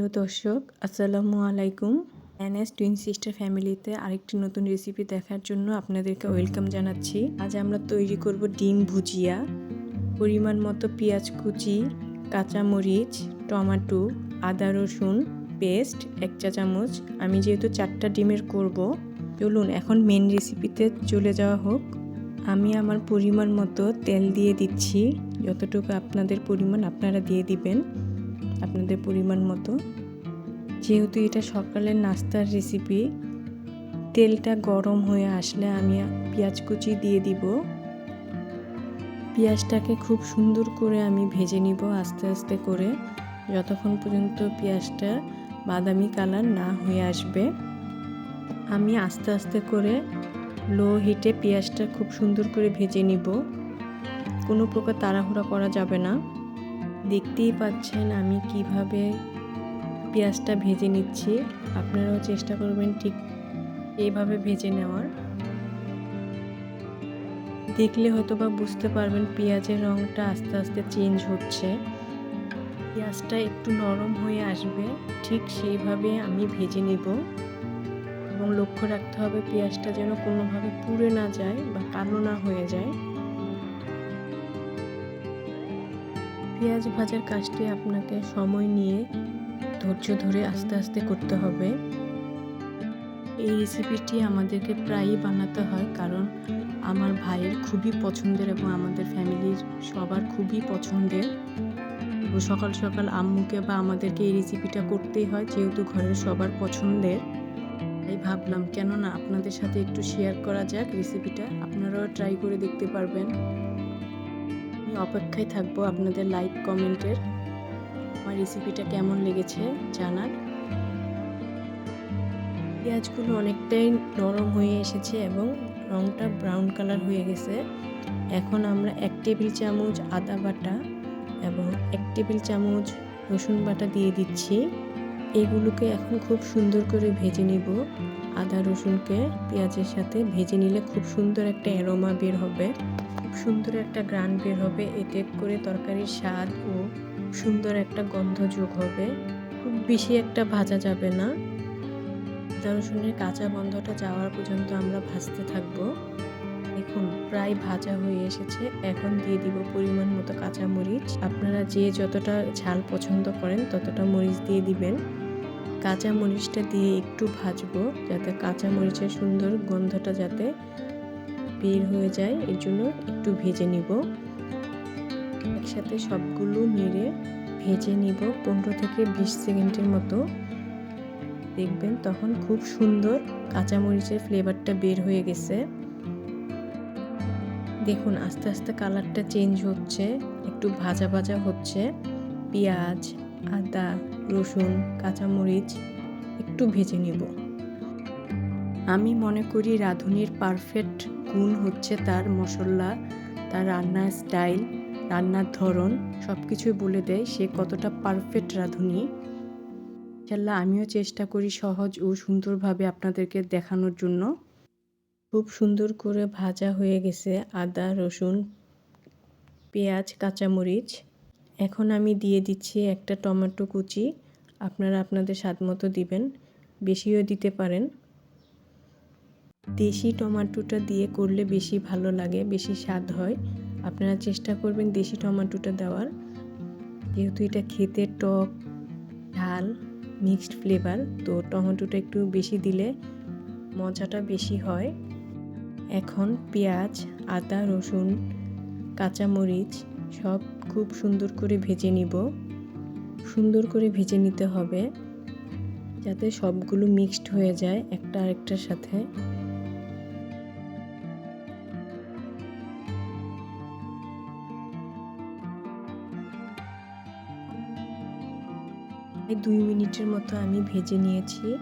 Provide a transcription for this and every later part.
প্রিয় দর্শক, আসসালামু আলাইকুম। এনএস টুইন সিস্টার ফ্যামিলিতে আরেকটি নতুন রেসিপি দেখার জন্য আপনাদেরকে ওয়েলকাম জানাচ্ছি। আজ আমরা তৈরি করব ডিম ভুজিয়া, পরিমাণ মতো পেঁয়াজ কুচি, কাঁচামরিচ, টমেটো, আদা রসুন পেস্ট এক চা চামচ। আমি যেহেতু চারটা ডিমের করব, চলুন এখন মেন রেসিপিতে চলে যাওয়া হোক। আমি আমার পরিমাণ মতো তেল দিয়ে দিচ্ছি, যতটুকু আপনাদের পরিমাণ আপনারা দিয়ে দিবেন। আপনাদের পরিমাণ মতো। যেহেতু এটা সকালের নাস্তার রেসিপি তেলটা গরম হয়ে আসলে আমি পেঁয়াজ কুচি দিয়ে দিব। পেঁয়াজটাকে খুব সুন্দর করে আমি ভেজে নিব আস্তে আস্তে করে, যতক্ষণ পর্যন্ত পেঁয়াজটা বাদামি কালার না হয়ে আসবে। আমি আস্তে আস্তে করে লো হিটে পেঁয়াজটা খুব সুন্দর করে ভেজে নিব। কোনো প্রকার তাড়াহুড়া করা যাবে না। দেখতেই পাচ্ছেন আমি কীভাবে পেঁয়াজটা ভেজে নিচ্ছি। আপনারাও চেষ্টা করবেন ঠিক এইভাবে ভেজে নেওয়ার। দেখলে হয়তো বা বুঝতে পারবেন পেঁয়াজের রঙটা আস্তে আস্তে চেঞ্জ হচ্ছে। পেঁয়াজটা একটু নরম হয়ে আসবে, ঠিক সেইভাবে আমি ভেজে নেব। এবং লক্ষ্য রাখতে হবে পেঁয়াজটা যেন কোনোভাবে পুড়ে না যায় বা কালো না হয়ে যায়। পেঁয়াজ ভাজার কাজটি আপনাকে সময় নিয়ে ধৈর্য ধরে আস্তে আস্তে করতে হবে। এই রেসিপিটি আমাদেরকে প্রায়ই বানাতে হয় কারণ আমার ভাইয়ের খুবই পছন্দের এবং আমাদের ফ্যামিলির সবার খুবই পছন্দের। সকাল সকাল আম্মুকে বা আমাদেরকে এই রেসিপিটা করতেই হয় যেহেতু ঘরের সবার পছন্দের। তাই ভাবলাম কেননা আপনাদের সাথে একটু শেয়ার করা যাক রেসিপিটা আপনারাও ট্রাই করে দেখতে পারবেন। অপেক্ষায় থাকব আপনাদের লাইক, কমেন্টের। আমার রেসিপিটা কেমন লেগেছে জানার। পেঁয়াজগুলো অনেকটাই নরম হয়ে এসেছে এবং রঙটা ব্রাউন কালার হয়ে গেছে। এখন আমরা এক টেবিল চামচ আদা বাটা এবং এক টেবিল চামচ রসুন বাটা দিয়ে দিচ্ছি। এগুলোকে এখন খুব সুন্দর করে ভেজে নিব। আদা, রসুনকে পেঁয়াজের সাথে ভেজে নিলে খুব সুন্দর একটা অ্যারোমা বের হবে। খুব সুন্দর একটা গ্রান বের হবে, এতে করে তরকারির স্বাদ ও সুন্দর একটা গন্ধ যোগ হবে। খুব বেশি একটা ভাজা যাবে না। আদা রসুনের কাঁচা গন্ধটা যাওয়ার পর্যন্ত আমরা ভাজতে থাকব। দেখুন, প্রায় ভাজা হয়ে এসেছে। এখন দিয়ে দিব পরিমাণ মতো কাঁচা মরিচ। আপনারা যে যতটা ঝাল পছন্দ করেন, ততটা মরিচ দিয়ে দিবেন। কাঁচা মরিচটা দিয়ে একটু ভাজবো, যাতে কাঁচা মরিচের সুন্দর গন্ধটা যাতে বের হয়ে যায়, এর জন্য একটু ভেজে নিব। একসাথে সবগুলো নেড়ে ভেজে নিব পনেরো থেকে বিশ সেকেন্ডের মতো। দেখবেন তখন খুব সুন্দর কাঁচামরিচের ফ্লেভারটা বের হয়ে গেছে। দেখুন, আস্তে আস্তে কালারটা চেঞ্জ হচ্ছে, একটু ভাজা ভাজা হচ্ছে। পেঁয়াজ, আদা, রসুন, কাঁচামরিচ একটু ভেজে নেব। আমি মনে করি রাঁধুনির পারফেক্ট গুণ হচ্ছে তার মশলা, তার রান্নার স্টাইল, রান্নার ধরন সব কিছুই বলে দেয় সে কতটা পারফেক্ট রাঁধুনি। ইনশাল্লাহ আমিও চেষ্টা করি সহজ ও সুন্দরভাবে আপনাদেরকে দেখানোর জন্য। খুব সুন্দর করে ভাজা হয়ে গেছে আদা, রসুন, পেঁয়াজ, কাঁচামরিচ। এখন আমি দিয়ে দিচ্ছি একটা টমেটো কুচি। আপনারা আপনাদের স্বাদ মতো দিবেন, বেশিও দিতে পারেন। দেশি টমেটোটা দিয়ে করলে বেশি ভালো লাগে, বেশি স্বাদ হয়। আপনারা চেষ্টা করবেন দেশি টমেটোটা দেওয়ার। যেহেতু এটা খেতে টক, ঝাল মিক্সড ফ্লেভার তো টমেটোটা একটু বেশি দিলে মজাটা বেশি হয়। এখন পেঁয়াজ, আদা, রসুন, কাঁচামরিচ সব খুব সুন্দর করে ভেজে নিব। সুন্দর করে ভেজে নিতে হবে যাতে সবগুলো মিক্সড হয়ে যায় একটা আরেকটার সাথে। দুই মিনিটের মতো আমি ভেজে নিয়েছি।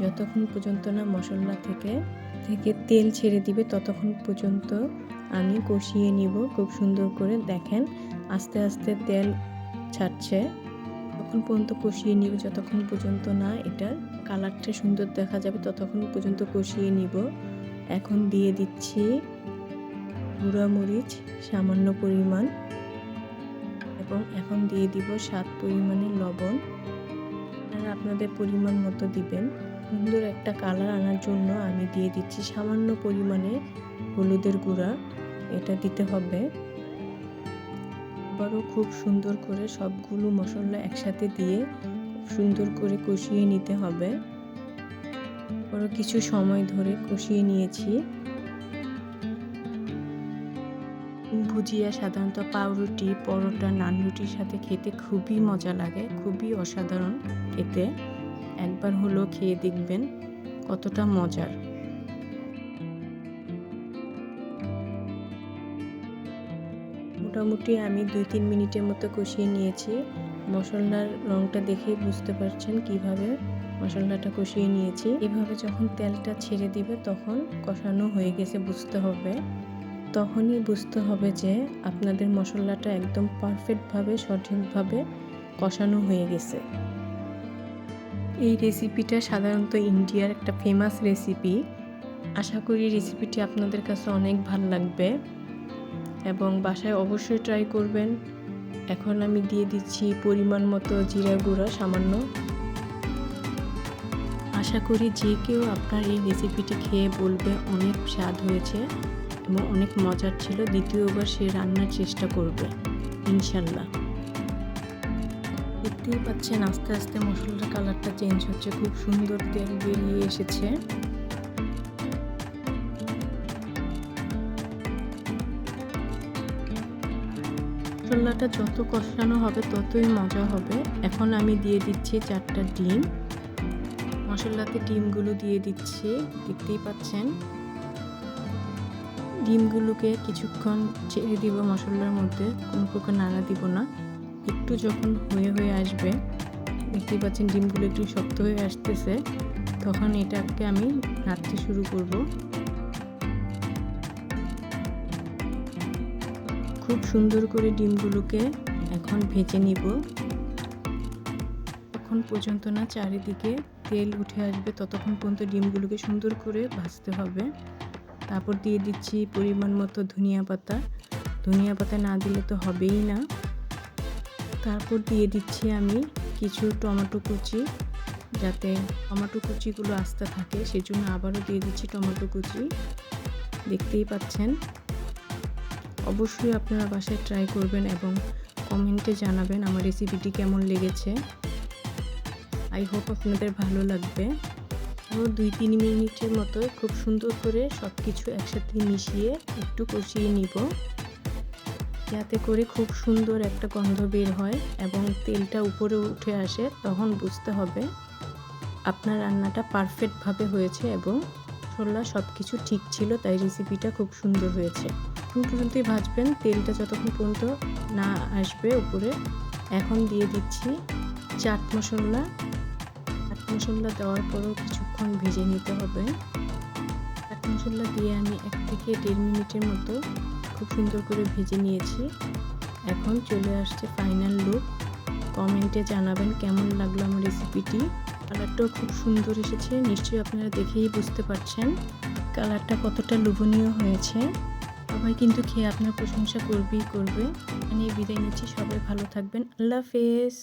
যতক্ষণ পর্যন্ত না মশলা থেকে থেকে তেল ছেড়ে দিবে, ততক্ষণ পর্যন্ত আমি কষিয়ে নিব। খুব সুন্দর করে দেখেন, আস্তে আস্তে তেল ছাড়ছে। তখন পর্যন্ত কষিয়ে নিব, যতক্ষণ পর্যন্ত না এটার কালারটা সুন্দর দেখা যাবে, ততক্ষণ পর্যন্ত কষিয়ে নিব। এখন দিয়ে দিচ্ছি গুঁড়া মরিচ, সামান্য পরিমাণ। এবং এখন দিয়ে দিব স্বাদ পরিমাণে লবণ। আপনারা আপনাদের পরিমাণ মতো দিবেন। সুন্দর একটা কালার আনার জন্য আমি দিয়ে দিচ্ছি সামান্য পরিমাণে হলুদের গুঁড়া। এটা দিতে হবে। আবারও খুব সুন্দর করে সবগুলো মশলা একসাথে দিয়ে সুন্দর করে কষিয়ে নিতে হবে। আবারও কিছু সময় ধরে কষিয়ে নিয়েছি। ভুজিয়া, সাধারণত পাউরুটি, পরোটা নান রুটির সাথে খেতে খুবই মজা লাগে, খুবই অসাধারণ খেতে। একবার হলো খেয়ে দেখবেন কতটা মজার। মোটামুটি আমি দুই তিন মিনিটের মতো কষিয়ে নিয়েছি। মশলার রংটা দেখেই বুঝতে পারছেন কীভাবে মশলাটা কষিয়ে নিয়েছি। এভাবে যখন তেলটা ছেড়ে দিবে তখন কষানো হয়ে গেছে, বুঝতে হবে। তখনই বুঝতে হবে যে আপনাদের মশলাটা একদম পারফেক্টভাবে সঠিকভাবে কষানো হয়ে গেছে। এই রেসিপিটা সাধারণত ইন্ডিয়ার একটা ফেমাস রেসিপি আশা করি রেসিপিটি আপনাদের কাছে অনেক ভালো লাগবে এবং বাসায় অবশ্যই ট্রাই করবেন। এখন আমি দিয়ে দিচ্ছি পরিমাণ মতো জিরা গুঁড়া, সামান্য। আশা করি যে কেউ আপনার এই রেসিপিটি খেয়ে বলবে, অনেক স্বাদ হয়েছে। অনেক মজার ছিল। দ্বিতীয়বার সে রান্নার চেষ্টা করবে, ইনশাল্লাহ। দেখতেই পাচ্ছেন, আস্তে আস্তে মশলার কালারটা চেঞ্জ হচ্ছে। খুব সুন্দর তেল বেরিয়ে এসেছে। মশলাটা যত কষানো হবে, ততই মজা হবে। এখন আমি দিয়ে দিচ্ছি চারটা ডিম। মশলাতে ডিমগুলো দিয়ে দিচ্ছি। দেখতেই পাচ্ছেন। ডিমগুলোকে কিছুক্ষণ ছেড়ে দিব মশলার মধ্যে, কোনো প্রকার নাড়া দিব না। একটু যখন হয়ে হয়ে আসবে, দেখতেই পাচ্ছেন ডিমগুলো একটু শক্ত হয়ে আসতেছে, তখন এটাকে আমি নাড়তে শুরু করব। খুব সুন্দর করে ডিমগুলোকে এখন ভেজে নিব। তখন পর্যন্ত না, চারিদিকে তেল উঠে আসবে, ততক্ষণ পর্যন্ত ডিমগুলোকে সুন্দর করে ভাজতে হবে। তারপর দিয়ে দিচ্ছি পরিমাণ মতো ধনিয়া পাতা। ধনিয়া পাতা না দিলে তো হবেই না। তারপর দিয়ে দিচ্ছি আমি কিছু টমেটো কুচি, যাতে টমেটো কুচিগুলো আস্তে থাকে, সেজন্য আবারও দিয়ে দিচ্ছি টমেটো কুচি। দেখতেই পাচ্ছেন? অবশ্যই আপনারা বাসায় ট্রাই করবেন এবং কমেন্টে জানাবেন আমার রেসিপিটি কেমন লেগেছে। আই হোপ আপনাদের ভালো লাগবে। দুই তিন মিনিটের মতো খুব সুন্দর করে সব কিছু একসাথে মিশিয়ে একটু কষিয়ে নিব। যাতে করে খুব সুন্দর একটা গন্ধ বের হয় এবং তেলটা উপরে উঠে আসে তখন বুঝতে হবে আপনার রান্নাটা পারফেক্টভাবে হয়েছে এবং ছোলা সব কিছু ঠিক ছিল, তাই রেসিপিটা খুব সুন্দর হয়েছে। এখন পর্যন্তই ভাজবেন, তেলটা যতক্ষণ পর্যন্ত না আসবে উপরে। এখন দিয়ে দিচ্ছি চাট মশলা। চাট মশলা দেওয়ার পরও কিছুক্ষণ ভেজে নিতে হবে। চাট মশলা দিয়ে আমি এক থেকে দেড় মিনিটের মতো খুব সুন্দর করে ভেজে নিয়েছি। এখন চলে আসছে ফাইনাল লুক কমেন্টে জানাবেন কেমন লাগল আমার রেসিপিটি কালারটাও খুব সুন্দর এসেছে, নিশ্চয়ই আপনারা দেখেই বুঝতে পারছেন কালারটা কতটা লোভনীয় হয়েছে। সবাই কিন্তু খেয়ে আপনার প্রশংসা করবেই করবে। আমি বিদায় নিচ্ছি, সবাই ভালো থাকবেন, আল্লাহ হাফেজ।